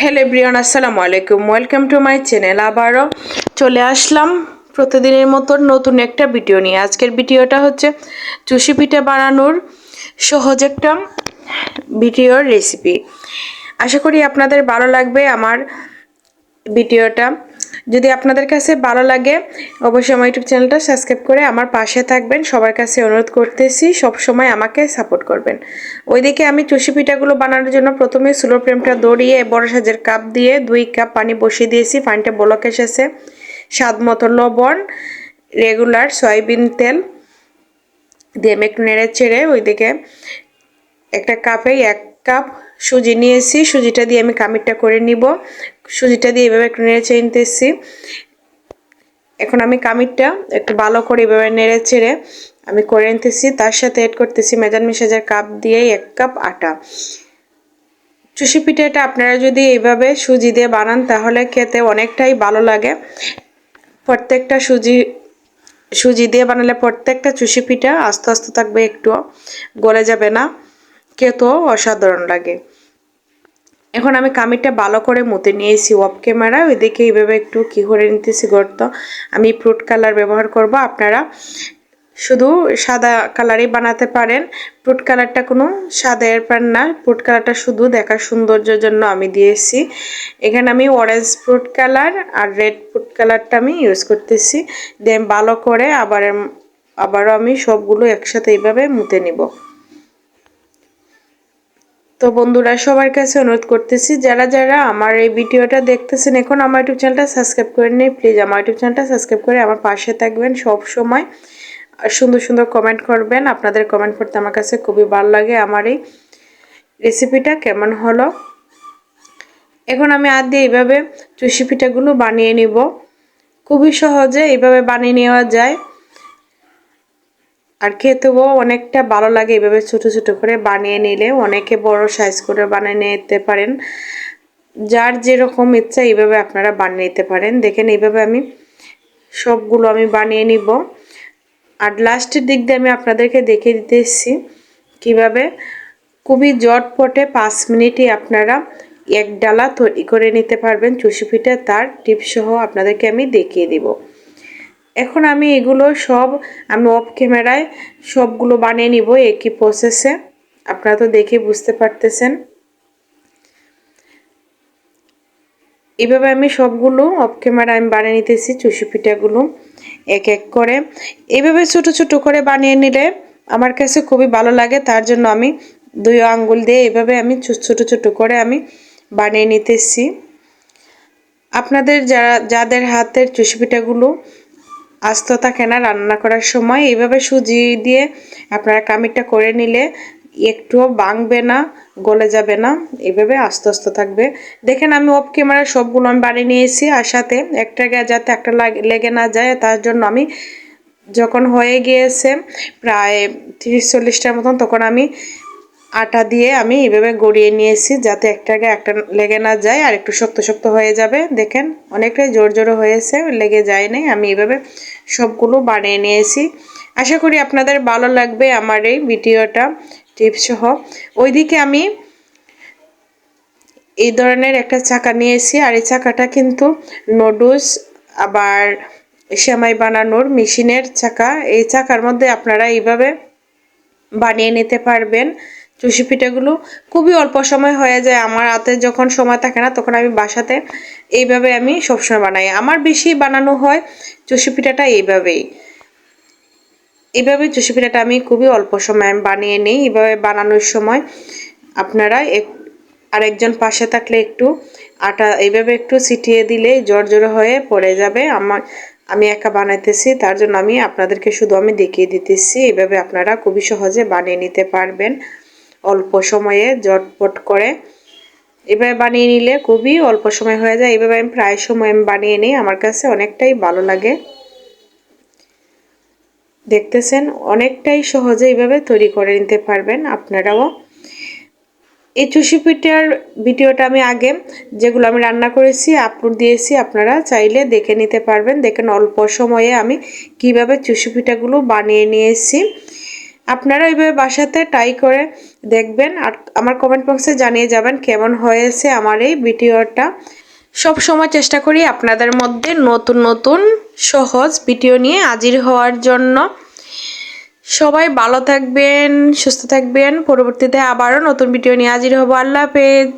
Hello Brian আসসালামু আলাইকুম welcome to my channel আবারও চলে আসলাম প্রতিদিনের মতো নতুন একটা ভিডিও নিয়ে। আজকের ভিডিওটা হচ্ছে চুষি পিঠা বানানোর সহজ একটা ভিডিওর রেসিপি আশা করি আপনাদের ভালো লাগবে আমার ভিডিওটা যদি আপনাদের কাছে ভালো লাগে, অবশ্যই আমার ইউটিউব চ্যানেলটা সাবস্ক্রাইব করে আমার পাশে থাকবেন। সবার কাছে অনুরোধ করতেছি, সব সময় আমাকে সাপোর্ট করবেন। ওইদিকে আমি চুষি পিঠাগুলো বানানোর জন্য প্রথমে স্লো ফ্লেমটা দড়িয়ে, বড় সাজের কাপ দিয়ে দুই কাপ পানি বসিয়ে দিয়েছি। পানিটা বলক এসেছে। স্বাদ মতো লবণ, রেগুলার সয়াবিন তেল দিয়ে আমি একটু নেড়ে চেড়ে ওইদিকে একটা কাপে এক কাপ সুজি নিয়েছি। সুজিটা দিয়ে আমি কামিরটা করে নিব। সুজিটা দিয়ে এভাবে একটু নেড়ে চেড়ে নিতেছি। এখন আমি কামিরটা একটু ভালো করে এভাবে নেড়ে চেড়ে আমি করে নিতেছি। তার সাথে এড করতেছি মেজান মিশাজার কাপ দিয়ে এক কাপ আটা। চুষি পিঠাটা আপনারা যদি এইভাবে সুজি দিয়ে বানান তাহলে খেতে অনেকটাই ভালো লাগে। প্রত্যেকটা সুজি সুজি দিয়ে বানালে প্রত্যেকটা চুষি পিঠা আস্তে আস্তে থাকবে একটু গলে যাবে না। খেতেও অসাধারণ লাগে। এখন আমি কামিরটা ভালো করে মুতে নিয়েছি অফ ক্যামেরা ওইদিকে এইভাবে একটু কী করে নিতেছি গর্ত। আমি ফ্রুট কালার ব্যবহার করব, আপনারা শুধু সাদা কালারই বানাতে পারেন। ফ্রুট কালারটা কোনো সাদা এরপার না ফ্রুট কালারটা শুধু দেখার সৌন্দর্যের জন্য আমি দিয়েছি। এখানে আমি অরেঞ্জ ফ্রুট কালার আর রেড ফ্রুট কালারটা আমি ইউজ করতেছি। দেন ভালো করে আবার আবারও আমি সবগুলো একসাথে এইভাবে মুতে নিব। তো বন্ধুরা, সবার কাছে অনুরোধ করতেছি, যারা যারা আমার এই ভিডিওটা দেখতেছেন, এখন আমার ইউটিউব চ্যানেলটা সাবস্ক্রাইব করে নিই প্লিজ আমার ইউটিউব চ্যানেলটা সাবস্ক্রাইব করে আমার পাশে থাকবেন সব সময়। আর সুন্দর সুন্দর কমেন্ট করবেন, আপনাদের কমেন্ট করতে আমার কাছে খুবই ভালো লাগে আমার এই রেসিপিটা কেমন হলো। এখন আমি আর দিয়ে এইভাবে চুষি পিঠাগুলো বানিয়ে নিব। খুবই সহজে এইভাবে বানিয়ে নেওয়া যায়। আর খেতেও অনেকটা ভালো লাগে এভাবে ছোট ছোট করে বানিয়ে নিলে। অনেকে বড় সাইজ করে বানিয়ে নিতে পারেন। যার যেরকম ইচ্ছা এইভাবে আপনারা বানিয়ে নিতে পারেন। দেখেন এইভাবে আমি সবগুলো আমি বানিয়ে নিব। আর লাস্টের দিক দিয়ে আমি আপনাদেরকে দেখে দিতে এসেছি কীভাবে খুবই জটপটে পাঁচ মিনিটই আপনারা এক ডালা তৈরি করে নিতে পারবেন। চুষি পিঠে তার টিপসহ আপনাদেরকে আমি দেখিয়ে দিব। এখন আমি এগুলো সব, আমি অফ ক্যামেরায় সবগুলো বানিয়ে নিব একই প্রসেসে আপনারা তো দেখে বুঝতে পারতেছেন। এভাবে আমি সবগুলো অফ ক্যামেরা আমি বানিয়ে নিতেছি, চুষি পিঠাগুলো এক এক করে। এভাবে ছোট ছোট করে বানিয়ে নিলে আমার কাছে খুবই ভালো লাগে, তার জন্য আমি দুই আঙ্গুল দিয়ে এভাবে আমি ছোট ছোট করে আমি বানিয়ে নিতেছি। আপনাদের যারা, যাদের হাতের চুষি পিঠাগুলো আস্ত থাকে না রান্না করার সময় এইভাবে সুজি দিয়ে আপনারা কামিরটা করে নিলে একটুও বাংবে না, গলে যাবে না। এভাবে আস্তে আস্তে থাকবে। দেখেন আমি অফ ক্যামেরা সবগুলো আমি বানিয়ে নিয়েছি আর সাথে একটা যাতে একটা লেগে না যায়, তার জন্য আমি যখন হয়ে গিয়েছে প্রায় তিরিশ চল্লিশটার মতন, তখন আমি আটা দিয়ে আমি এইভাবে গড়িয়ে নিয়েছি যাতে একটা একটা লেগে না যায় আর একটু শক্ত শক্ত হয়ে যাবে। দেখেন, অনেকটাই জোর জোরে হয়েছে, লেগে যায় নাই আমি এইভাবে সবগুলো বানিয়ে নিয়েছি। আশা করি আপনাদের ভালো লাগবে আমার এই ভিডিওটা, টিপস সহ। ওইদিকে আমি এই ধরনের একটা চাকা নিয়েছি আর এই চাকাটা কিন্তু নুডলস আবার সেমাই বানানোর মেশিনের চাকা। এই চাকার মধ্যে আপনারা এইভাবে বানিয়ে নিতে পারবেন। চুষি পিঠাগুলো খুবই অল্প সময় হয়ে যায়। আমার হাতে যখন সময় থাকে না, তখন আমি বাসাতে এইভাবে আমি সবসময় বানাই। আমার বেশি বানানো হয় চুষি পিঠাটা এইভাবেই। এইভাবে চুষি পিঠাটা আমি খুবই অল্প সময় আমি বানিয়ে নিই। এইভাবে বানানোর সময় আপনারা এক, আরেকজন পাশে থাকলে একটু আটা এইভাবে একটু ছিটিয়ে দিলে জোর জোর হয়ে পড়ে যাবে। আমার আমি একা বানাইতেছি, তার জন্য আমি আপনাদেরকে শুধু আমি দেখিয়ে দিতেছি। এইভাবে আপনারা খুবই সহজে বানিয়ে নিতে পারবেন। অল্প সময়ে জটপট করে। এভাবে বানিয়ে নিলে খুবই অল্প সময় হয়ে যায়। এইভাবে আমি প্রায় সময় আমি বানিয়ে নিই। আমার কাছে অনেকটাই ভালো লাগে। দেখতেছেন, অনেকটাই সহজে এইভাবে তৈরি করে নিতে পারবেন আপনারাও। এই চুষি পিঠার ভিডিওটা আমি আগে যেগুলো আমি রান্না করেছি, আপলোড দিয়েছি, আপনারা চাইলে দেখে নিতে পারবেন। দেখেন, অল্প সময়ে আমি কীভাবে চুষি পিঠাগুলো বানিয়ে নিয়েছি। আপনারা এইভাবে বাসাতে ট্রাই করে দেখবেন আর আমার কমেন্ট বক্সে জানিয়ে যাবেন কেমন হয়েছে আমার এই ভিডিওটা। সব সময় চেষ্টা করি আপনাদের মধ্যে নতুন নতুন সহজ ভিডিও নিয়ে হাজির হওয়ার জন্য। সবাই ভালো থাকবেন, সুস্থ থাকবেন। পরবর্তীতে আবারও নতুন ভিডিও নিয়ে হাজির হব। আল্লাহ হাফেজ।